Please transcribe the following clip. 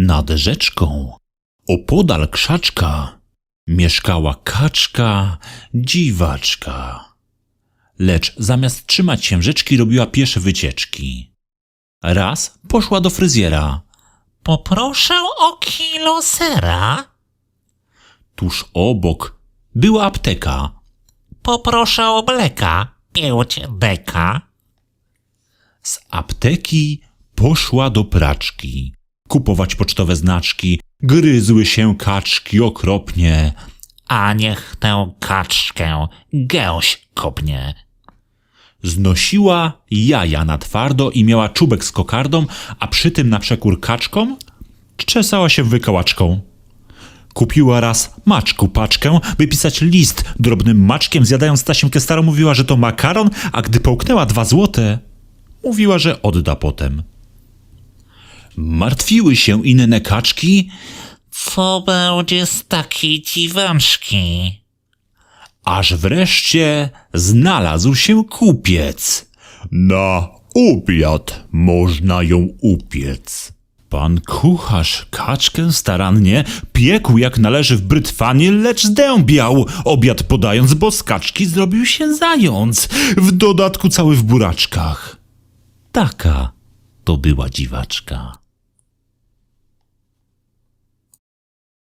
Nad rzeczką, opodal krzaczka, mieszkała kaczka, dziwaczka. Lecz zamiast trzymać się rzeczki, robiła piesze wycieczki. Raz poszła do fryzjera. Poproszę o kilo sera. Tuż obok była apteka. Poproszę o mleka. Pięć deka. Z apteki poszła do praczki. Kupować pocztowe znaczki. Gryzły się kaczki okropnie. A niech tę kaczkę gęś kopnie. Znosiła jaja na twardo i miała czubek z kokardą, a przy tym na przekór kaczkom czesała się wykałaczką. Kupiła raz maczku paczkę, by pisać list drobnym maczkiem, zjadając tasiemkę starą, mówiła, że to makaron, a gdy połknęła dwa złote, mówiła, że odda potem. Martwiły się inne kaczki, Co będzie z takiej dziwaczki? aż wreszcie znalazł się kupiec. Na obiad można ją upiec. Pan kucharz kaczkę starannie piekł jak należy w brytwanie, lecz zdębiał, obiad podając, bo z kaczki zrobił się zając, w dodatku cały w buraczkach. Taka to była dziwaczka.